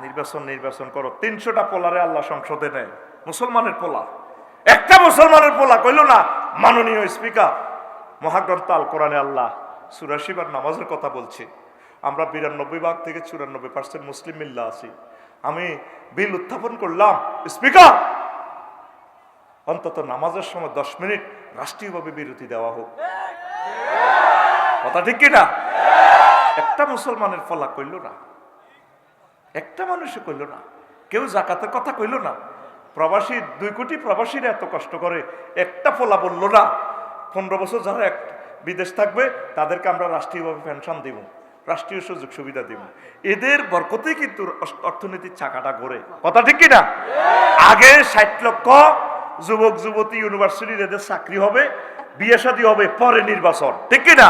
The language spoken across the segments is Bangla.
নির্বাচন নির্বাচন করো। তিনশোটা পোলারে আল্লাহ সংসদে নেয়। মুসলমানের পোলা। একটা মুসলমানের পোলা কইল না, মাননীয় স্পিকার, মহাগ্রন্থ আল কোরআনে আল্লাহ সুরাশিবার নামাজের কথা বলছে। আমরা বিরানব্বই ভাগ থেকে চুরানব্বই পার্সেন্ট মুসলিম মিল্লা আছি। আমি বিল উত্থাপন করলাম। স্পিকার! অন্তত নামাজের সময় দশ মিনিট রাষ্ট্রীয়ভাবে বিরতি দেওয়া হোক। কথা ঠিক কিনা? একটা মুসলমানের ফলা কইল না। একটা মানুষে কইল না, কেউ জাকাতের কথা কইল না। প্রবাসী, দুই কোটি প্রবাসীরা এত কষ্ট করে, একটা ফলা বলল না, পনেরো বছর যারা এক বিদেশ থাকবে, তাদেরকে আমরা রাষ্ট্রীয়ভাবে পেনশন দিব, রাষ্ট্রীয় সুযোগ সুবিধা দিব। এদের বরকতেই কিন্তু অর্থনীতির চাকাটা ঘোরে। কথা ঠিক কিনা? আগে ষাট লক্ষ যুবক, যুবতী ইউনিভার্সিটির এদের চাকরি হবে, বিয়ে শাদী হবে পরে নির্বাচন। ঠিক কিনা?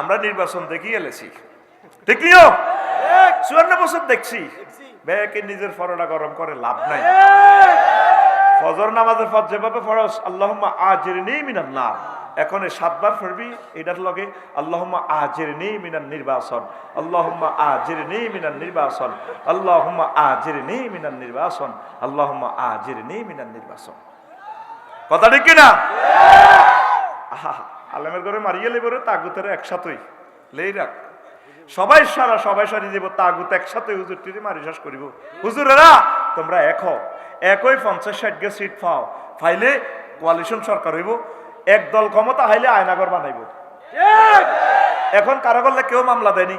আমরা নির্বাচন দেখি এলেছি। ঠিক নিও চুয়ান্ন বছর দেখছি। ব্যাকে নিজের ফরটা গরম করে লাভ নাই। ফজর নামাজের পর যেভাবে ফরস আল্লাহম্মা আজের নেই মিনার না এখন সাতবার পড়বি, এটার লগে আল্লাহম্মা আজের নেই মিনার নির্বাচন আল্লাহম্মা আজের নেই মিনার নির্বাচন আল্লাহম্মা আজের নেই মিনার নির্বাচন আল্লাহম্মা আজের নেই মিনার নির্বাচন কথা ঠিক কিনা? আহা, আলেমের ঘরে মারিয়ে লেবরে তাগুতের একসাথেই। লেই রাখ। সবাই সারা, সবাই সারি দেব তাগুত একসাথে হুজুর টিরে মারি শেষ করিব। হুজুরেরা, তোমরা এক হও, একই পঞ্চাশ ষাট গে সিট পাও, ফাইলে কোয়ালিশন সরকার হইব, এক দল ক্ষমতা হাইলে আয়নাগর বানাইব। এখন কারও করলে কেউ মামলা দেয়নি?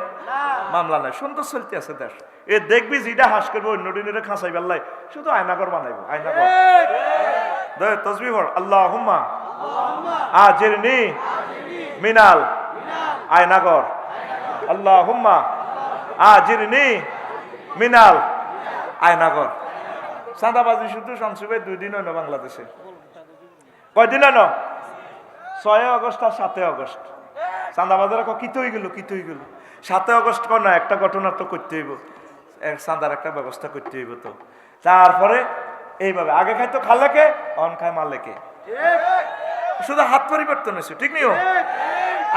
মামলা নাই, সুন্দর চলতে আছে দেশ। এ দেখবি যেটা হাস করব, অন্য দিনের খাঁচাই বেল্লাই শুধু আয়নাগর বানাইব, আয়নাগর। তসবি পড় আল্লাহ হুম্মা আজিরনি। মিনাল। আয়নাগর। আল্লাহ হুম্মা আজিরনি মিনাল আয়নাগর। চাঁদাবাজি শুধু সংসবে দুই দিন হইল বাংলাদেশে। কয়দিন হইল? ছয় আগস্ট আর সাতই আগস্ট চাঁদাবাজার কি হয়ে গেল কি হয়ে গেল? সাতই আগস্ট কর না একটা ঘটনা তো করতে হইব। এক চাঁদার একটা ব্যবস্থা করতে হইব তো। তারপরে এইভাবে আগে খাইতো খালেকে অন খায় মালেকে শুধু হাত পরিবর্তন হয়েছে ঠিক নিও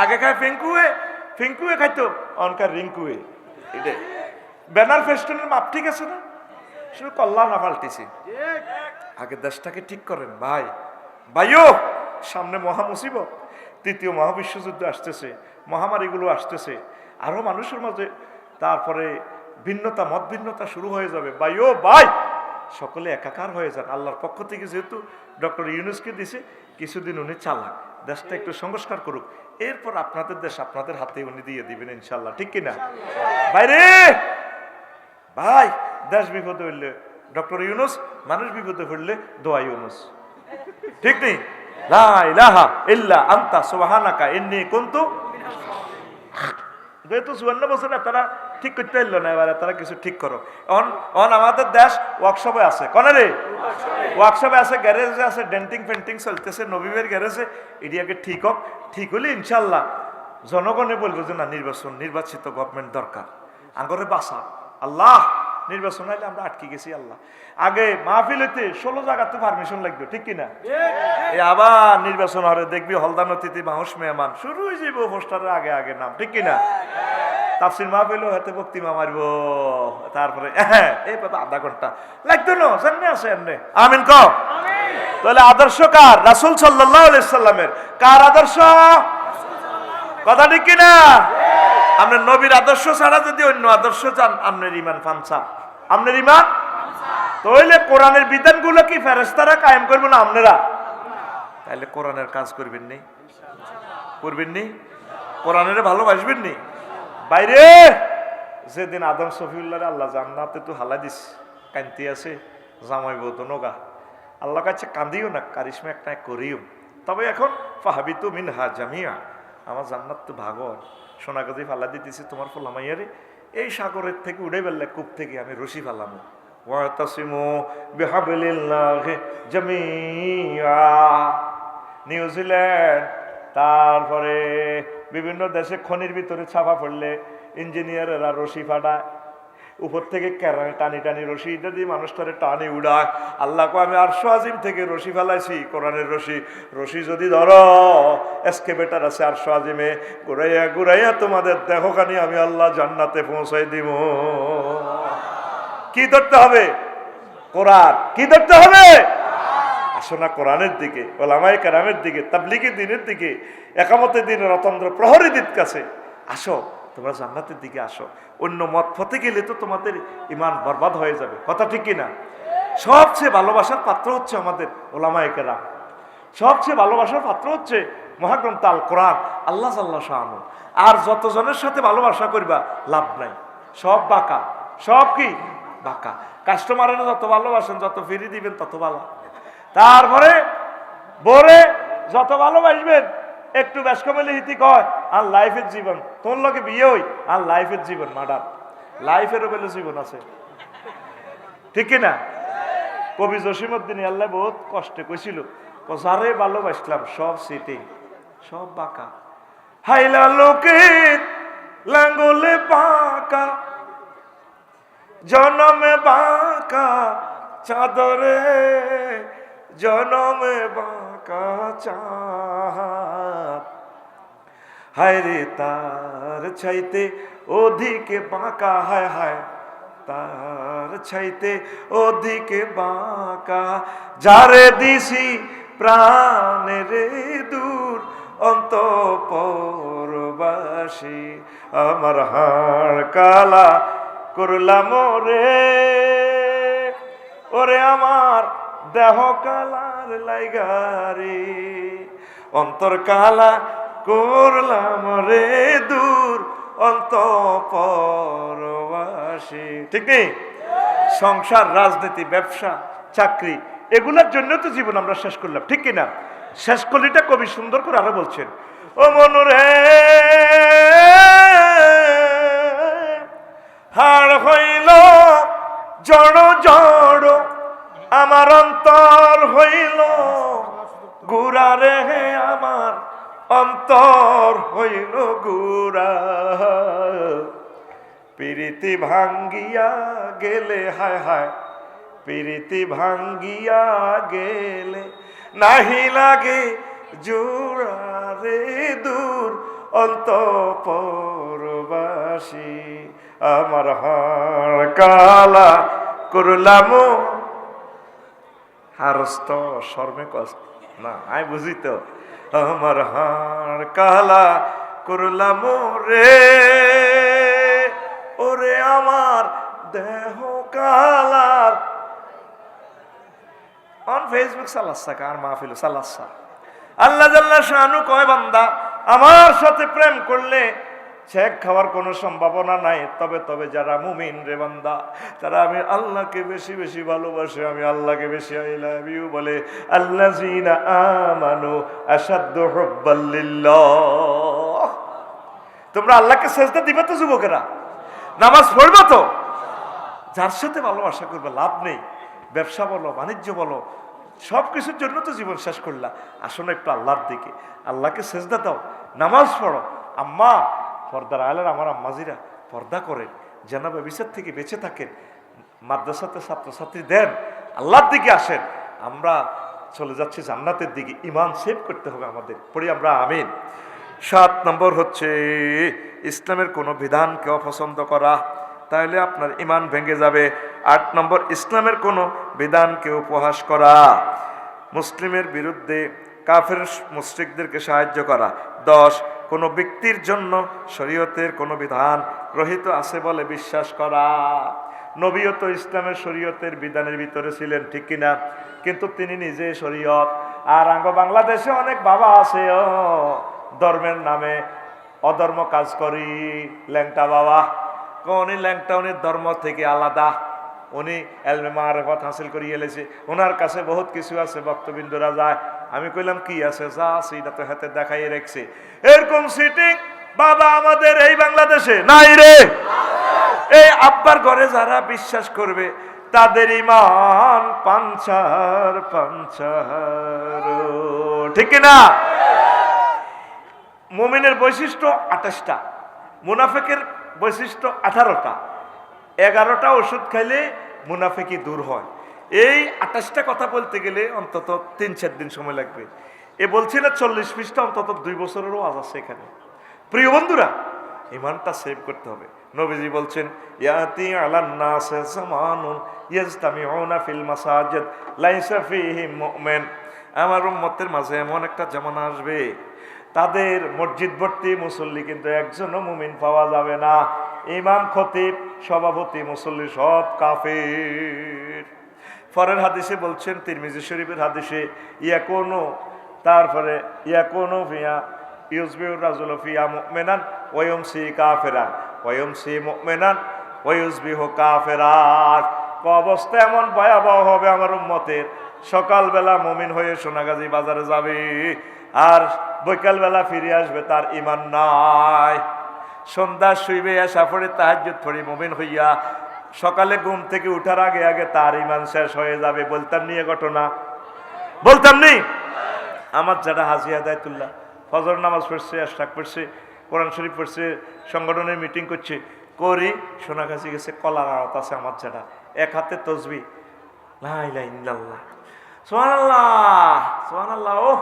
আগে খায় ফিঙ্কুয়ে ফিঙ্কুয়ে খাইতো? অনকার রিঙ্কুয়ে এটা ব্যানার ফেস্টনের মাপ ঠিক আছে না? শুধু কল্যাণ না পাল্টেছে। আগে দেশটাকে ঠিক করেন, ভাই। ভাইও সামনে মহা তৃতীয় মহাবিশ্বযুদ্ধ আসতেছে, মহামারীগুলো আসতেছে। আরও মানুষের মাঝে তারপরে ভিন্নতা, মত ভিন্নতা শুরু হয়ে যাবে। ভাইও বাই সকলে একাকার হয়ে যান। আল্লাহর পক্ষ থেকে যেহেতু ডক্টর ইউনুসকে দিছে, কিছুদিন উনি চালাক। দেশটা একটু সংস্কার করুক। এরপর আপনাদের দেশ আপনাদের হাতে উনি দিয়ে দিবেন ইনশাল্লাহ, ঠিক কিনা? বাইরে! ভাই, দেশ বিপদে হইলে ডক্টর ইউনুস, মানুষ বিপদে হইলে দোয়া ইউনুস। ঠিক নেই? লা ইল্লা আন্তা, সুবহানাকা, ইন্নী কুনতু যেহেতু চুয়ান্ন বছর তারা ঠিক করতে পারল না এবারে, তারা কিছু ঠিক করো। অন অন আমাদের দেশ ওয়ার্কশপে আছে। কনে রে? ওয়ার্কশপে আছে গ্যারেজে আছে ডেন্টিং ফেন্টিং চলতেছে, নবীবের গ্যারেজে এরিয়াকে ঠিক হোক। ঠিক হলে ইনশাল্লাহ জনগণে বলব যে না, নির্বাচন, নির্বাচিত গভর্নমেন্ট দরকার। আগরে বাসা। আল্লাহ! নির্বাচন হইলে আমরা আটকে গেছি, আল্লাহ। আগে মাহফিল হইতে ষোলো জায়গাতে পারমিশন লাগবে, ঠিক কিনা? আবার নির্বাচন হরে দেখবি হলদান অতিথি মানুষ মেহমান, শুরু হয়ে যাব পোস্টারের আগে আগে নাম, ঠিক কিনা? তাফসির হাতে তারপরে হ্যাঁ এই বাবা আধা ঘণ্টা। লাগতো না আছে এমনি আমিন ক তাহলে আদর্শ কার? রাসুল সাল্লাহ সাল্লামের। কার আদর্শ? কথা ঠিক কিনা? আপনার নবীর আদর্শ ছাড়া যদি অন্য আদর্শ চান, আপনার ইমান ফানসা আপনার ইমান তাহলে কোরআনের বিধানগুলো কি ফেরেস্তারা কায়েম করব না আপনারা? তাহলে কোরআনের কাজ করবেন নি। করবেন নি? কোরআনের ভালোবাসবেন নি? বাইরে! যেদিন আদম সফিউল্লাহ আল্লাহ জান্নাতে তো হালা দিস, কান্তি আছে, জামাই বউ তো নগা। আল্লাহ কাছে কান্দিও না, কারিশমা একটা করিও। তবে এখন ফাহাবিতু মিন হা জামিয়া। আমার জান্নাত তো ভাগর। সোনা গাছি ফালা দিতেছি, তোমার ফলামাইয়ারে এই সাগরের থেকে উড়ে বেললে কূপ থেকে আমি রশি ফালামো। নিউজিল্যান্ড তারপরে বিভিন্ন দেশে খনির ভিতরে ছাপা পড়লে ইঞ্জিনিয়ারেরা রশি ফাটায়। উপর থেকে টানি টানি রশি দিয়ে মানুষটারে টানি উড়ায়। আল্লাহকে আমি আরশো আজিম থেকে রশি ফেলাইছি, কোরআনের রশি। রশি যদি ধরো এসকেবেটার আছে আরশো আজিমে। ঘুরাইয়া ঘুরাইয়া তোমাদের দেহখানি আমি আল্লাহ জান্নাতে পৌঁছাই দিব। কি ধরতে হবে? কোরআন। কি ধরতে হবে? আসো না কোরআনের দিকে ওলামাই কারামের দিকে তাবলিগের দিনের দিকে, একামতের দিন রতন্দ্র প্রহরী দিত কাছে। আসো তোমরা জান্নাতের দিকে আসো। অন্য মত পথে গেলে তো তোমাদের ইমান বরবাদ হয়ে যাবে। কথা ঠিক কিনা? সবচেয়ে ভালোবাসার পাত্র হচ্ছে আমাদের ওলামাই কেরাম। সবচেয়ে ভালোবাসার পাত্র হচ্ছে মহাগ্রন্থ আল কোরআন, আল্লাহ সাল্লাহ শাহানু। আর যতজনের সাথে ভালোবাসা করবা, লাভ নাই। সব বাঁকা। সব কি? বাঁকা। কাস্টমারের যত ভালোবাসেন, যত ফিরি দিবেন, তত ভালো। তারপরে বরে যত ভালোবাসবেন, একটু বেশ কমেলে হিতি কয় আর লাইফের জীবন। তোর লোকে বিয়ে হই আর লাইফের জীবন মাডার লাইফেরও বেলে জীবন আছে। ঠিক না? কবি জসিমুদ্দিন আল্লাহ বহুত কষ্টে কইছিল যারে ভালোবাসলাম সব সিটি, সব বাঁকা। হাইলা লোকের লাঙ্গলে বাঁকা, জনমে বাঁকা, চাদরে জনমে বাঁকা চাঁদ। হায় রে তার ছাইতে ওদিকে বাঁকা, হায় হায় তার ছাইতে ওদিকে বাঁকা। যারে দিছি প্রাণের দূর অন্ত পরবাসী আমার হাড় কালা করলাম রে ওরে আমার দেহ কালার লাইগারে অন্তর কালা করলাম রে দূর অন্ত পরবাসী ঠিক নেই? সংসার, রাজনীতি, ব্যবসা, চাকরি, এগুলোর জন্য তো জীবন আমরা শেষ করলাম, ঠিক কিনা? শেষ কলিটা কবি সুন্দর করে আরও বলছেন, ও মনুরে, হাড় হইল জড় জড়, আমার অন্তর হইল, গুড়া রে আমার অন্তর হইল গুড়া। প্রীতি ভাঙ্গিয়া গেলে, হায় হায়, প্রীতি ভাঙ্গিয়া গেলে নাহি লাগে জোড়ারে দূর অন্ত পরবাসী আমার হাড় কালা করলাম। হারস্ত শর্মে কষ্ট। না, আমি বুঝি তো। আমার হাড় কালা করলাম রে। ওরে আমার দেহ কালার অন ফেসবুক সালাসা কার মাহফিল, সালাসা। আল্লাহ জাল্লা শাহানু কয় বান্দা, আমার সাথে প্রেম করলে ছেক খাওয়ার কোনো সম্ভাবনা নাই। তবে তবে যারা মুমিন রে বান্দা, তারা আমি আল্লাহকে বেশি বেশি ভালোবাসে। আমি আল্লাহকে বেশি আই লাভ ইউ বলে আল্লাহ জিনা আমানু তোমরা আল্লাহকে সেজদা দিবে তো যুবকেরা? নামাজ পড়বে তো? যার সাথে ভালোবাসা করবে, লাভ নেই। ব্যবসা বলো, বাণিজ্য বলো সব কিছুর জন্য তো জীবন শেষ করলা। আসো না একটু আল্লাহর দিকে। আল্লাহকে সেজদা দাও, নামাজ পড়ো। আম্মা পর্দার আলের আমার আম্মাজিরা পর্দা করেন যেন ব্যবসার থেকে বেঁচে থাকেন, মাদ্রাসাতে ছাত্রছাত্রী দেন, আল্লাহর দিকে আসেন। আমরা চলে যাচ্ছি জান্নাতের দিকে ইমান সেভ করতে হবে আমাদের। পড়ি আমরা আমিন। সাত নম্বর হচ্ছে, ইসলামের কোনো বিধানকে অপছন্দ করা তাহলে আপনার ইমান ভেঙে যাবে। আট নম্বর, ইসলামের কোনো বিধানকে উপহাস করা। মুসলিমের বিরুদ্ধে কাফের মুশ্রিকদেরকে সাহায্য করা। দশ, কোনো ব্যক্তির জন্য শরীয়তের কোনো বিধান গ্রহীত আছে বলে বিশ্বাস করা। নবীও তো ইসলামের শরীয়তের বিধানের ভিতরে ছিলেন, ঠিক কিনা? কিন্তু তিনি নিজে শরীয়ত। আর আঙ্গ বাংলাদেশে অনেক বাবা আছে, ও, ধর্মের নামে অধর্ম কাজ করি, ল্যাংটা বাবা। উনি ল্যাংটা, উনি ধর্ম থেকে আলাদা। উনি এলমে মারেফত হাসিল করিয়ে এলেছে। ওনার কাছে বহুত কিছু আছে, ভক্তবিন্দুরা যায়। আমি কইলাম, কি আছে? যা আছে, এটা তো হাতে দেখাই রেখছে। এরকম সিটিং বাবা আমাদের এই বাংলাদেশে নাই রে। এই আব্বার ঘরে যারা বিশ্বাস করবে, তাদের ইমান পাঞ্চার পাঞ্চার ঠিক না মোমিনের বৈশিষ্ট্য আঠাশটা, মুনাফেকের বৈশিষ্ট্য আঠারোটা। এগারোটা ওষুধ খাইলে মুনাফেকি দূর হয়। এই আঠাশটা কথা বলতে গেলে অন্তত তিন চার দিন সময় লাগবে। এ বলছি না চল্লিশ পৃষ্ঠা, অন্তত দুই বছরেরও আজ আছে এখানে। প্রিয় বন্ধুরা, ইমানটা সেভ করতে হবে। নবীজি বলছেন, ইয়াতি আলান্নাস জামানুন ইয়াজতামিউনা ফিল মাসাজিদ, লাইসা ফিহি মুমিন। আমার উম্মতের মাঝে এমন একটা জামানা আসবে। তাদের মসজিদ ভর্তি মুসল্লি কিন্তু একজনও মুমিন পাওয়া যাবে না। ইমাম খতিব, সভাপতি, মুসল্লি সব কাফের। পরের হাদিসে বলছেন, তিরমিজি শরীফের হাদিসে ইয়া কোনো তারপরে ইয়া কোনো ফিয়া ইউজবিউর রাজুল ফিয়া মুমিনান ওয়ম সি কাফেরান ওয়ম সি মুমিনান ওয়ুজবিহু কাফেরাত অবস্থা এমন ভয়াবহ হবে আমার উম্মতের। সকালবেলা মমিন হয়ে সোনাগাজী বাজারে যাবে, আর বৈকালবেলা ফিরে আসবে তার ইমান নাই। সন্ধ্যা শুইবে আসা পড়ে তাহাজ্জুদ পড়ে মমিন হইয়া সকালে ঘুম থেকে উঠার আগে আগে তার ইমান শেষ হয়ে যাবে, বলতাম নিয়ে ঘটনা? বলতাম নি? আমার যারা হাজি আদায়তুল্লাহ, ফজর নামাজ পড়ছে আশাক পড়ছে, কোরআন শরীফ পড়ছে, সংগঠনের মিটিং করছে, করি সোনাগাছি গেছে, কলার আড়ত আছে আমার যারা। এক হাতে তসবি। লাইল্লাহ সোহানাল্লাহ সোহানাল্লাহ ও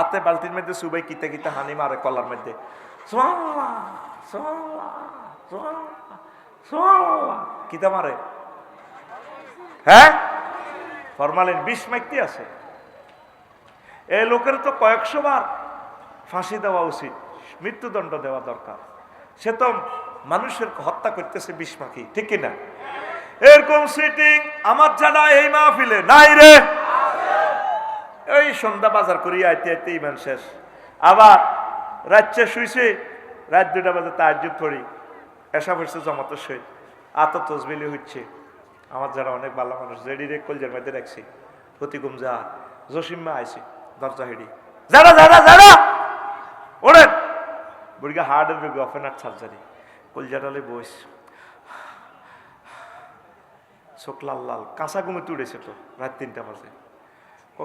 আতে বালতির মধ্যে সুবাই কিতে কিতে হানি মারে কলার মধ্যে। সোহানাল্লাহ সোহানাল্লাহ কিতা মারে হ্যাঁ? ফরমালিন বিষ মাইকটি আছে। এই লোকের তো কয়েকশো বার ফাঁসি দেওয়া উচিত, মৃত্যুদণ্ড দেওয়া দরকার। সে তো মানুষের হত্যা করতেছে বিষ মাখি, ঠিক কিনা? এরকম সিটিং আমার জানা এই মাহফিলে নাই রে। এই সন্ধ্যা বাজার করি আইতে আইতে ইমান শেষ। আবার রাত্রে শুইছে, রাত দুটা বাজে তাহাজুদ পড়ি। এসা পড়ছে জমাতে সই আত তসবিলি হচ্ছে। আমার যারা অনেক ভালো মানুষ, জেডি রে কলজের মধ্যে রাখছি। প্রতিকুম যা জসিম্মা আইছে, দরজা হেডি। যারা যারা যারা! ওরেন! বুড়িগা হার্টের রোগী অফেন হার্ট সার্জারি কলজাটালে বইস। চোখ লাল লাল। কাঁচা ঘুমে তুড়েছে তো, রাত তিনটা বাজে।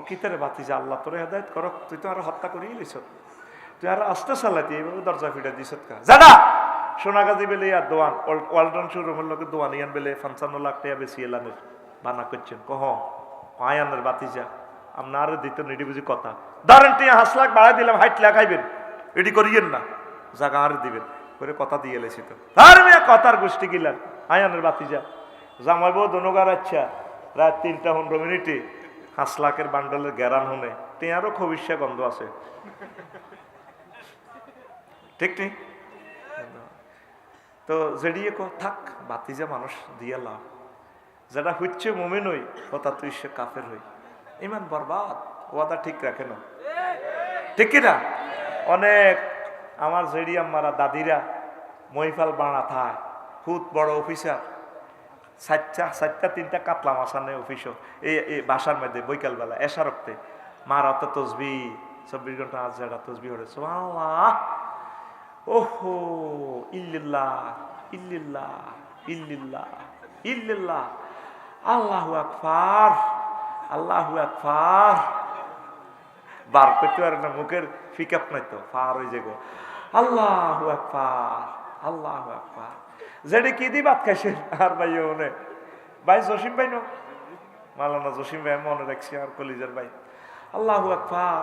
কিতারে বাতি যে, আল্লাহ তোরে হেদায়ত করক, তুই তো আর হত্যা করিয়ে লিছ তুই আর আস্তে চালাতি, এইভাবে দরজা ফিটা কা জানা সোনাগাজি বেলে আর দোয়ান ওয়ালটন শোরুমের লোকে দোয়ান, ইয়ান বেলে পঞ্চান্ন লাখ টাকা বেশি এলানের বানা করছেন। কহ আয়ানের বাতি যা আপনার দিত নিডি বুঝি কথা। ধরেন টিয়া, হাঁস লাখ বাড়াই দিলাম, হাইট লাখ এটি করিয়েন না জাগা আর দিবেন, করে কথা দিয়ে এলেছি তো। আর মেয়ে, কথার গোষ্ঠী গিলান আয়ানের বাতি যা জামাইবো দনুগার আচ্ছা রাত তিনটা পনেরো মিনিটে হাঁস লাখের বান্ডলের গ্যারান হনে টিয়ারও খবিষ্যা গন্ধ আছে। ঠিক ঠিক তো জেডিয়ে কো থাক, বাতি যে মানুষ দিয়া লাভ। যেটা হচ্ছে মোমেন হই কথা তুই সে কাফের হই। ইমান বরবাদ, ওয়াদা ঠিক রাখে না। ঠিক কিনা? অনেক আমার জেডি আম্মারা, দাদিরা মহিফাল বানা থায় খুব বড় অফিসার। চারটা চারটা তিনটা কাতলা মাছ আনে অফিসও এই বাসার মধ্যে বৈকালবেলা এসা রক্তে মারা তো তসবি, চব্বিশ ঘণ্টা আজ যারা তসবি হরে আল্লাহ ওহো, ইল্লিল্লাহ ইল্লিল্লাহ ইল্লিল্লাহ ইল্লিল্লাহ। আল্লাহু আকবার আল্লাহু আকবার। বার করতে পারে না, মুখের ফিকাপ নাই তো ফার হয়ে যাগো আল্লাহু আকবার আল্লাহু আকবার। যেটি কি দি ভাত খাইছেন আর ভাই মনে ভাই জসিম ভাই নো? মালানা জসিম ভাই মনে রাখছি, আর কলিজার ভাই। আল্লাহু আকবার।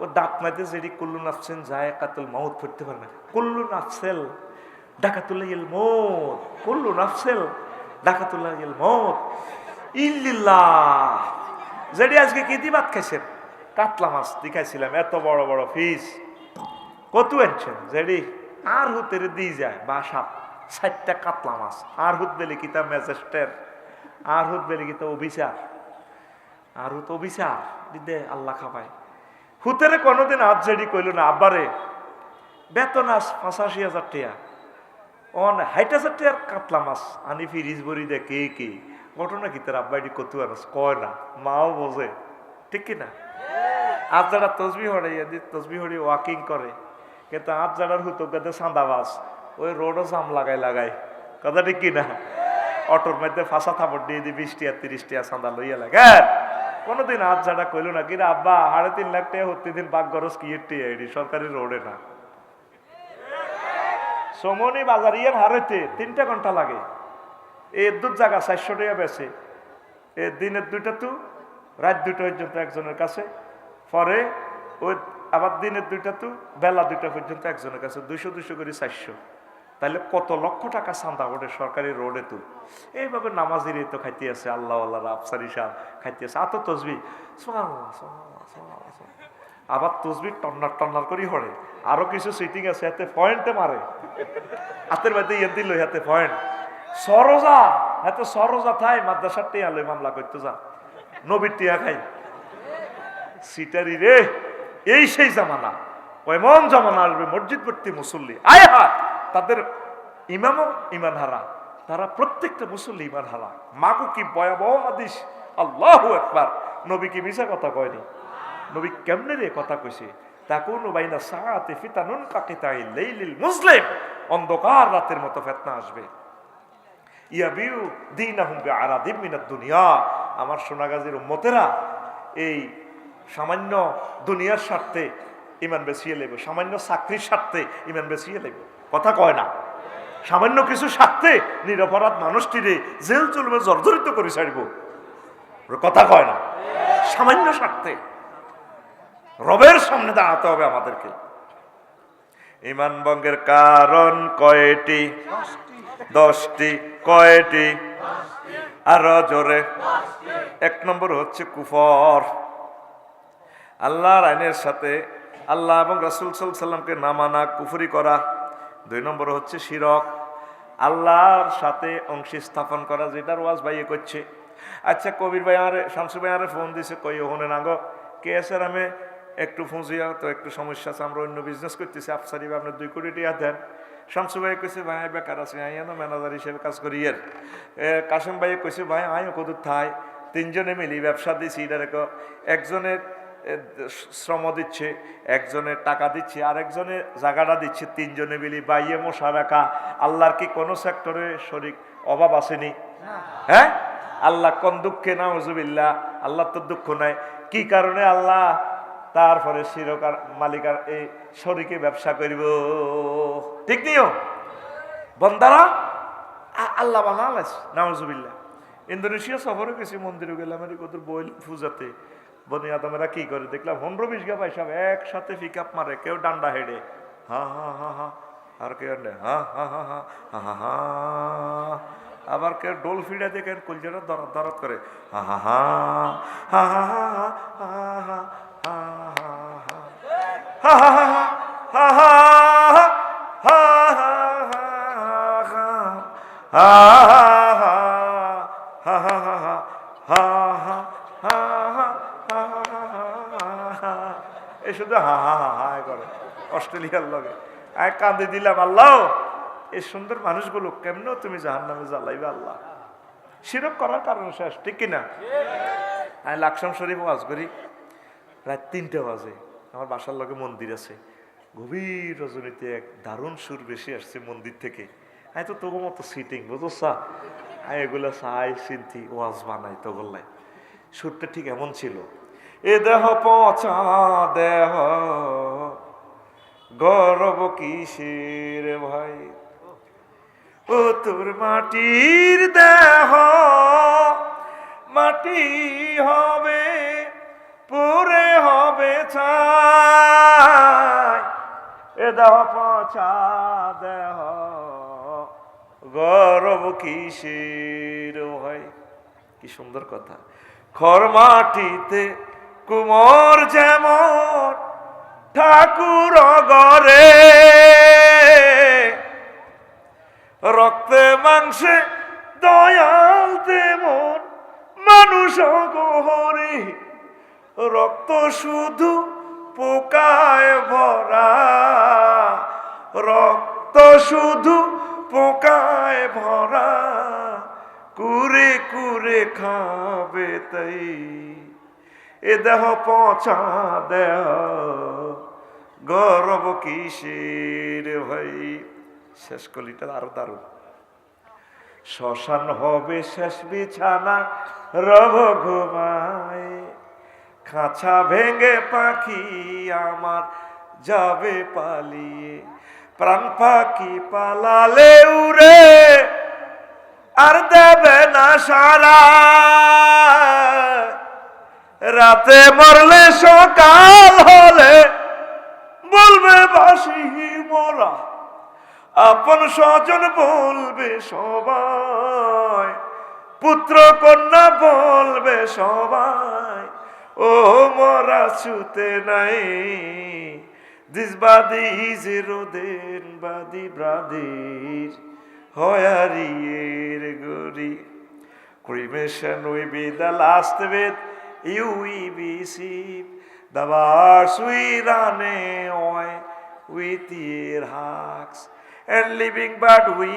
ও দাঁত মাইতে যেটি কুল্লু নাফসেন যায় কাতুল মাউত পড়তে পারে না কুল্লু নাফসেল ডাকাতুল্লাহ ইল মৌত কুল্লু নাফসেল ডাকাতুল্লাহ ইল মৌত ইল্লিল্লাহ। যেটি আজকে কি দি ভাত খাইছেন? কাতলা মাছ দেখাইছিলাম এত বড় বড় ফিস। কত আনছেন? যেটি আর হুতের দিয়ে যায় বা সাপ ষাটটা কাতলা মাছ। আর হুত বেলে কিতা ম্যাজেস্টের আর হুত বেলে কিতা অভিচার আর হুত অভিচার দিদে আল্লাহ খাবায় হুতেরে কোনোদিন হাত জেডি কইল না আব্বারে বেতন আস পঁচাশি হাজার টিয়া। অন হাইট হাজার টিয়ার কাতলা মাছ আনি ফিরিজ ভরি দে কে কে? ঘটনা কি তার আব্বা এটি কত আনাস? কয় না মাও বোঝে। ঠিক কি না? আজ যারা তসবি হরে এদি তসবি হরে ওয়াকিং করে কিন্তু আজ যারা হুতো গাতে সান্দাবাস ওই রোডও জাম লাগাই লাগাই কথা ঠিক কি না? অটোর মধ্যে ফাঁসা থাপড় দিয়ে দি বিশ টিয়া তিরিশ টিয়া সান্দা লইয়া লাগে হ্যাঁ? কোনোদিন আজ যারা কইল না, কিরে আব্বা, সাড়ে তিন লাখ টাকা হতে দিন, বাঘ গরজ কি সরকারি রোডে না। সমনি বাজার বাজারিয়ার হারেতে তিনটা ঘণ্টা লাগে। এই দু জায়গা চারশো টাকা বেছে এ দিনের দুইটা তো, রাত দুইটা পর্যন্ত একজনের কাছে। পরে ওই আবার দিনের দুইটা তো, বেলা দুইটা পর্যন্ত একজনের কাছে, দুইশো দুইশো করে চারশো। তাহলে কত লক্ষ টাকা চান্দা ওঠে সরকারি রোডে তো এইভাবে নামাজির তো খাইতে আছে, আল্লাহ আল্লাহ আফসারি সাহ খাইতে আছে। আত তসবি। আবার তসবি টন্নার টন্নার করি হরে। আরও কিছু সিটিং আছে, হাতে পয়েন্টে মারে। হাতের বাড়িতে ইয়ে দিল, হাতে পয়েন্ট সরোজা, হাতে সরোজা থাই, মাদ্রাসার টিয়া লই মামলা করতে যা। নবীর টিয়া খাই। সিটারি রে, এই সেই জামানা। এমন জামানা আসবে, মসজিদ ভর্তি মুসল্লি। আয় হা তাদের ইমামও ইমান হারা, তারা প্রত্যেকটা মুসল্লি ইমান হারা। মাগু কি ভয়াবহ আদিস আল্লাহ একবার নবী কি মিশা কথা কয়নি? নবী কেমনে রে কথা কইছে? মুসলিম। অন্ধকার রাতের মতো আসবে। দুনিয়া। আমার সোনাগাজীর উম্মতেরা এই সামান্য দুনিয়ার স্বার্থে ইমান বেশিয়ে লেবে, সামান্য চাকরির স্বার্থে ইমান বেশিয়ে লেবে। কথা কয় না। সামান্য কিছু স্বার্থে নিরপরাধ মানুষটিরে জেল চলবে জর্জরিত করে ছাড়ব। কথা কয় না। সামান্য স্বার্থে। রবের সামনে দাঁড়াতে হবে আমাদেরকে। ইমান ভঙ্গের কারণ কয়টি? দশটি। কয়টি? আরও জোরে। এক নম্বর হচ্ছে কুফর। আল্লাহর আইনের সাথে আল্লাহ এবং রাসুল সাল্লামকে না মানা কুফরি করা। দুই নম্বর হচ্ছে শিরক। আল্লাহর সাথে অংশী স্থাপন করা যেটার ওয়াজ ভাইয়ে করছে। আচ্ছা কবির ভাই আরে শামসু ভাই আরে ফোন দিছে কই ওখানে নাগো কে এসে আমি? একটু ফুঁজিয়া তো একটু সমস্যা আছে আমরা অন্য বিজনেস করতেছি আফসারি আপনার দুই কোটি টাকা দেন। শামসু ভাই কইছে ভাই বেকার আছি আই ম্যানেজার হিসেবে কাজ করি এর। এ, কাসিম ভাই কইছে ভাই আইও কদুর থাই। তিনজনে মিলি ব্যবসা দিছি এটা রেখো একজনের শ্রম দিচ্ছে একজনের টাকা দিচ্ছে আরেকজনের জায়গাটা দিচ্ছে, তিনজনে মিলি বাইয়ে মশা রাখা। আল্লাহর কি কোনো সেক্টরে শরিক অভাব আসেনি? হ্যাঁ? আল্লাহ কোন দুঃখে না হজুবিল্লা আল্লাহ তো দুঃখ নাই। কি কারণে আল্লাহ তারপরে শিরকার মালিকার এই শরীকে ব্যবসা করিব? ঠিক নিও বন্দারা আল্লাহ বানালাস নামজুবিল্লা ইন্দোনেশিয়া সফরে গেছি, মন্দিরে গেলাম, এর কত বই, পূজাতে। বনি আদমেরা কি করে দেখলাম পনেরো বিশ গা সব একসাথে পিক মারে কেউ ডান্ডা হেডে হা হা হা হা আর কেউ হা হা হা হা হা হা হা আবার কেউ ডোল ফিডা দেখে কলজাটা দরদ দরদ করে হা হা হা হা হা হা হা হা হা হা হা হা হা এই শুধু হা হা হা হা করে, অস্ট্রেলিয়ার লগে। আয় কান্দে দিলাম, আল্লাহ! এই সুন্দর মানুষগুলো কেমন তুমি জাহান নামে জ্বালাইবে, আল্লাহ। শিরক করার কারণ শেষ, ঠিক কিনা? আমি লাকসাম শরীফ ওয়াজ করি, রাত তিনটে বাজে। আমার বাসার লগে মন্দির আছে। গভীর রজনীতে এক দারুণ সুর বেশি আসছে মন্দির থেকে। আমি তো তোর মতো সিটিং বুঝছা আমি এগুলো সাই সিদ্ধি ওয়াজ বানাই তো বললাই সুরটা ঠিক এমন ছিল এ দেহ পচা দেহ। গরব কিসের ভাই? ও তোর মাটির দেহ। মাটি হবে, পুরে হবে ছাই। এ দেহ পচা দেহ। গরব কিসের ভাই? কি সুন্দর কথা। খর মাটিতে কুমোর যেমন ঠাকুর গরে রক্তে, মাংসে, দয়াল তেমন মানুষ গহরে রক্ত শুধু পোকায় ভরা। রক্ত শুধু পোকায় ভরা। কুরে কুরে খাবে তাই। এ দেহ পচা দেহ, গরব কিসের ভাই? শেষ কলিটা আরও দারুণ। শ্মশান হবে শেষ বিছানা, রব ঘুমায়। খাঁচা ভেঙে পাখি আমার যাবে পালিয়ে। প্রাণ পাখি পালালে উড়ে, আর দেবে না সারা। রাতে মরলে সকাল হলে, বলবে বাসি মোরা, আপন স্বজন বলবে সবাই, পুত্র কন্যা বলবে সবাই, ও মরা ছুতে নাই, দিস বাদি জিরো দেন বাদি ব্রাদির, হয়ারিয়ের গরি Cremation will be the last you will receive the bars we run away with your hearts and living but we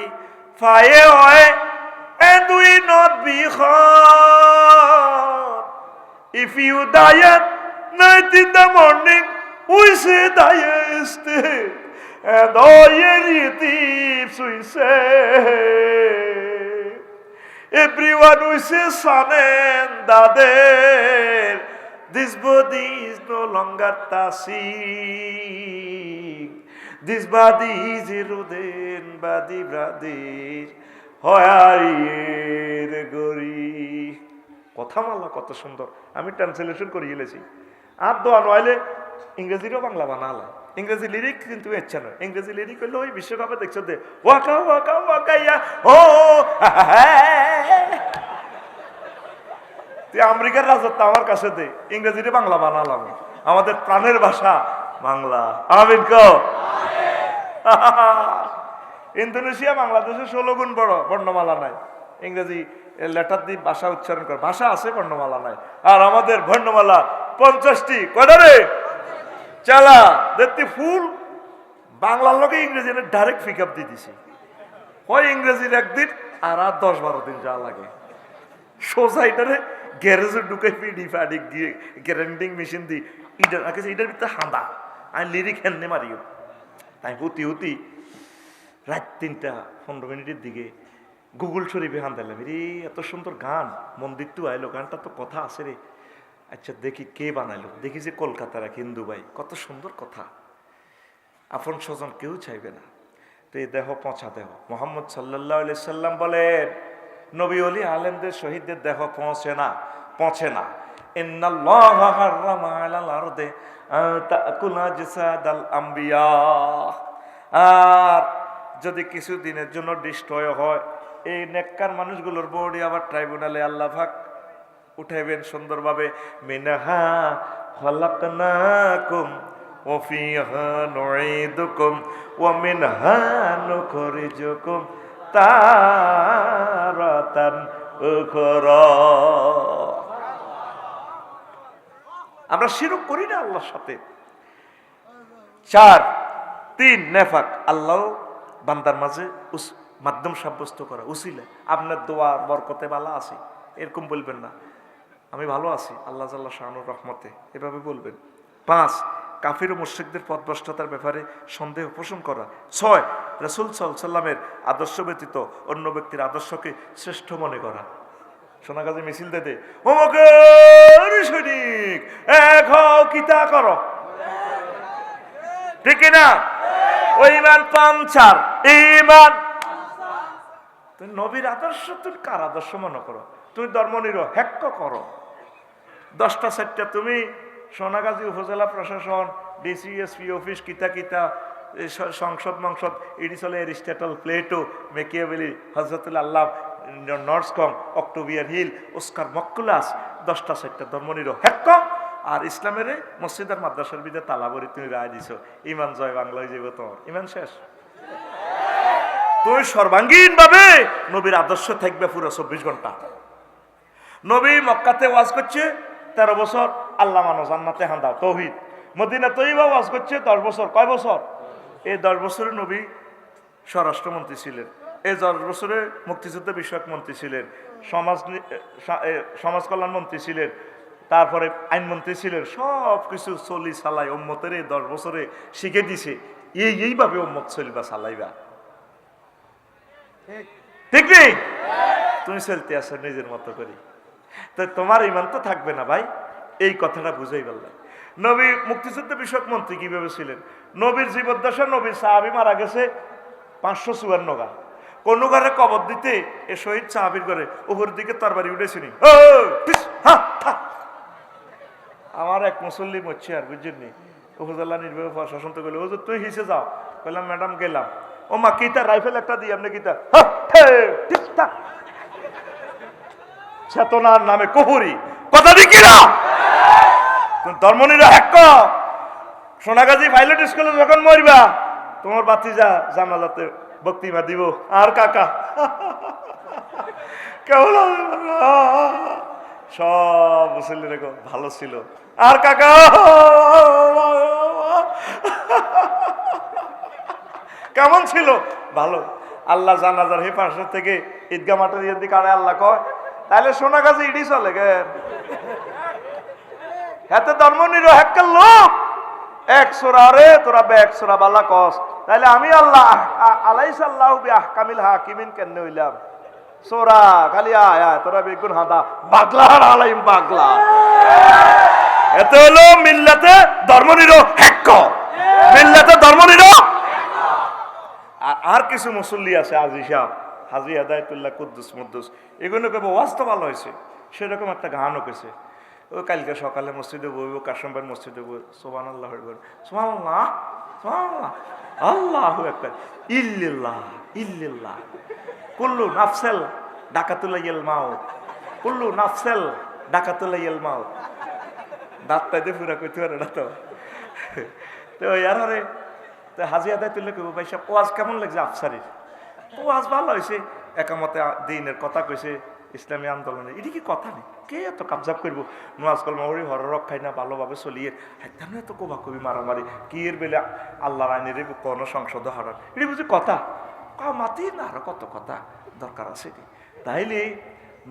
fire away and we not be hurt. If you die at night in the morning, we say diest and all your thieves we say. Everyone wishes son and daughter. This body is no longer tasing. This body is eroding body brother. হয়ারিয়ের গরি কথা মাল্লা কত সুন্দর আমি ট্রান্সলেশন করে গেলেছি আর দোয়া নইলে ইংরেজিরও বাংলা বানালা ইংরেজি লিরিক কিন্তু ইচ্ছা নয় ইংরেজি লিরিক হইলে ওই বিশ্বকাপে দেখছ দে ওয়াকা ওয়াকা ওয়াকা, ইয়া, ও তুই আমেরিকার রাজত্ব আমার কাছে দে, ইংরেজিতে বাংলা বানালাম। আমাদের প্রাণের ভাষা বাংলা। আমিন ক। ইন্দোনেশিয়া, বাংলাদেশে ষোলো গুণ বড়, বর্ণমালা নাই। ইংরেজি লেটার দিয়ে ভাষা উচ্চারণ করে, ভাষা আছে বর্ণমালা নাই। আর আমাদের বর্ণমালা পঞ্চাশটি, কয়টা রে? চালা, দেখতে ফুল। বাংলার লোকে ইংরেজি ডাইরেক্ট পিক আপ দিয়ে দিছি। হয় ইংরেজির একদিন আর আর দশ বারো দিন যা লাগে। সোজা এটারে গ্যারেজে ঢুকে পিডি ফাডি গিয়ে গ্যারেন্ডিং মেশিন দি ইটার আগে এটার ভিতরে হাঁদা। আমি লিরিক হেননে মারিও তাই হুতি হুতি রাত তিনটা পনেরো মিনিটের দিকে গুগল শরীফে হান দিলাম রে এত সুন্দর গান, মন্দির তো আইলো গানটা তো কথা আছে রে। আচ্ছা দেখি কে বানাইলো দেখি যে কলকাতার এক হিন্দু ভাই। কত সুন্দর কথা। আপন স্বজন কেউ চাইবে না। তো এই দেহ পচা দেহ। মোহাম্মদ সাল্লাহ সাল্লাম বলেন, নবী অলি আলেমদের শহীদদের দেহ পৌঁছে না পৌঁছে না। আর যদি কিছু দিনের জন্য ডিস্ট্রয় হয়, এই নেককার মানুষগুলোর বডি আবার ট্রাইব্যুনালে আল্লাহ ভাগ উঠাইবেন সুন্দরভাবে। মিনাহা খলাকনাকুম ওফিহা নুঈদুকুম ওয়া মিনহা নুখরিজুকুম তারাতান উখরা। আমরা শিরক করি না আল্লাহর সাথে। চার, তিন, নেফাক। আল্লাহ বান্দার মাঝে মাধ্যম সাব্যস্ত করা। উসিলে। আপনার দোয়া বরকতে বালা আছে। এরকম বলবেন না। আমি ভালো আছি, আল্লাহ জাল্লাহ শাহানুর রহমতে। এভাবে বলবেন। পাঁচ, কাফির ও মুশ্রিকদের পথভ্রষ্টতার ব্যাপারে সন্দেহ পোষণ করা। ছয়, রসুল সাল সাল্লামের আদর্শ ব্যতীত অন্য ব্যক্তির আদর্শকে শ্রেষ্ঠ মনে করা। সোনা কাজে মিছিল দে দে। অমকের সৈনিক, এক কিতা করো? ঠিক না? ওই ইমান পাঞ্চার ইমান। নবীর আদর্শ তুমি কার আদর্শ মনে করো? তুমি ধর্ম নিরো হ্যাক্ক করো। দশটা চারটা তুমি, সোনাগাজী উপজেলা প্রশাসন, ডিসিএসপি অফিস, কিতা কিতা সংসদ মংসদ এডি চলে প্লেটো, মেকিয়াবেলি, হজরতুল আল্লাহ নর্সকং, অক্টোবিয়ার হিল, ওস্কার মক্কুলাস, দশটা চারটা ধর্মনির হ্যাক্ক আর ইসলামের মসজিদ আর মাদ্রাসার বিদে তালাবরি তুমি রায় দিছ। ইমান জয় বাংলায় যাইব তোমার। ইমান শেষ? তুমি সর্বাঙ্গীন ভাবে নবীর আদর্শ থাকবে পুরো চব্বিশ ঘণ্টা। নবী মক্কাতে ওয়াজ করছে তেরো বছর আল্লাহ মানো জান্নাতে হান্দা তৌহিদ। মদিনা তৈবা ওয়াজ করছে দশ বছর, কয় বছর? এই দশ বছরে নবী স্বরাষ্ট্রমন্ত্রী ছিলেন। এই দশ বছরে মুক্তিযুদ্ধ বিষয়ক মন্ত্রী ছিলেন, সমাজ সমাজ কল্যাণ মন্ত্রী ছিলেন, তারপরে আইনমন্ত্রী ছিলেন, সব কিছু চলি চালাই ওম্মতের এই দশ বছরে শিখে দিছে। এই, এইভাবে ওম্মত চলিবা, চালাইবা। ঠিক নেই? তুমি চলতে আসো নিজের মতো করে তো তোমার ইমান তো থাকবে না ভাই। এই কথাটা বুঝাই পারলাম নবী মুক্তিযুদ্ধ বিষয়ক মন্ত্রী কীভাবে ছিলেন? নবীর জীবদ্দশা নবীর সাহাবি মারা গেছে পাঁচশো চুয়ান্ন গা কোন ঘরে কবর দিতে এ শহীদ সাহাবির ঘরে উপর দিকে উঠেছিনি। টিস, হা, হা। আমার এক মুসল্লি মরছে আর বুঝছেন নি? উপজেলা নির্বাহী প্রশাসন তো গেলে তুই হিসে যাও। বললাম ম্যাডাম গেলাম। ও মা কিতা রাইফেল একটা দিই আপনি কিতা। চেতনার নামে কহুরি। কথা দি কিনা? ধর্মনিরা হ্যাক সোনাগাজী পাইলট স্কুলে যখন মরবা, তোমার বাতি যা জানালাতে বক্তিমা দিব। আর কাকা? কেমন সব গো ভালো ছিল। আর কাকা? কেমন ছিল? ভালো। আল্লাহ জানাজার হেফাজত থেকে ঈদগা মাঠের দিকে আরে আল্লাহ কয় তাহলে সোনাগাজী ইডি চলে গে। এতে ধর্ম নিরো হ্যাক্কার লোক এক সোরা রে, তোরা বে এক সোরা বালা কস তাহলে আমি আল্লাহ আলাইস আল্লাহ বি আহকামিল হাকিমিন কেন হইলাম? সোরা, খালি আয় তোরা বেগুন হাদা বাগলার আলাইম বাগলা। এতে হলো মিল্লাতে ধর্ম নিরো হ্যাক্ক মিল্লাতে ধর্ম নিরো আর আর কিছু মুসল্লি আছে আজি সাহ হাজি হেদায়তুল্লাহ কুদ্দুস মুদ্দুস, এগুলো কেবল ওয়াজ তো ভালো হয়েছে। সেরকম একটা গানও কেছে ও কালকে সকালে মসজিদে বইব কাশম্বার মসজিদে বই সোমান আল্লাহ সোমান আল্লাহ আল্লাহ আল্লাহ একবার ইল্লিল্লাহ ইল্লিল্লাহ। কুল্লু নাফসেল ডাকাতুল্লাহ মাউত, কুল্লু নাফসেল ডাকাতুল্লাহ মাউত। দাঁত পাইতে পুরা কইতে পারে না তো। তো ইয়ার হরে তো হাজি আদায় তুললে কইব, ভাই সাহেব, ওয়াজ কেমন লাগছে আফসারির? ওয়াজ ভালো হয়েছে। একামতে দিনের কথা কইছে ইসলামী আন্দোলনে। এটি কি কথা নেই কে এত কাবজাব করব? নোয়াজ কলমা ওরি হর রক্ষাই না, ভালোভাবে চলিয়ে। একদম এত কোবা কবি মারামারি। কি এর বেলে আল্লাহর আইনের কোনো সংসদ হারার? এটি বুঝি কথা? মাতি না, আরও কত কথা দরকার আছে। তাইলে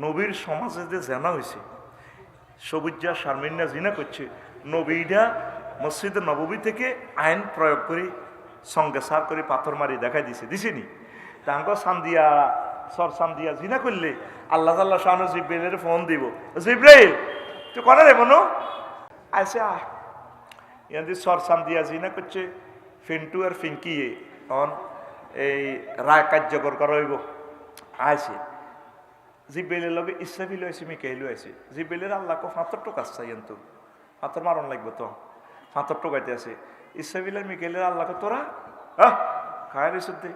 নবীর সমাজে যে জানা হয়েছে সবুজা শারমিনা জিনা করছে নবীরা মসজিদে নববী থেকে আইন প্রয়োগ করে সঙ্গে সার করে পাথর মারি দেখাই দিছে। দিছেনি তাঙ্ক সান্দিয়া, সর সান্দিয়া, জিনা করলে আল্লাহ তাল্লাহ শাহানু জিব্রাইলের ফোন দিব। জিব্রাইল, তুই করে রে মনো? আইসে আহ। ইয়াদি সর সান্দিয়া, জিনা করছে, ফিন্টু আর ফিঙ্কিয়ে অন এই রায় কার্যকর করা হইব। আইসে জিব্রাইলের লগে ইসরাফিল হয়েছে মিকাইলও আছে জিব্রাইলের আল্লাহকে ফাঁতর টোক আসছে কিন্তু ফাঁতর মারণ লাগবে তো। ফাঁতর টোকাইতে আছে। ইসরাফিলের মিকাইলের আল্লাহকে তোরা হ্যাঁ খায় রে দে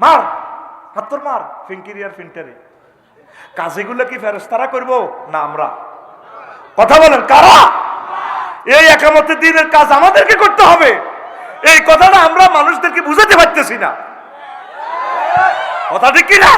মার ফাঁতর মার ফিঙ্কিরি আর ফিন্টারি। কাজেগুলো কি ফেরস্তারা করব? না, আমরা। কথা বলেন, কারা? এই একামতের দিনের কাজ আমাদেরকে করতে হবে। এই কথাটা আমরা মানুষদেরকে বুঝাতে পারতেছি না। কথা ঠিক কি না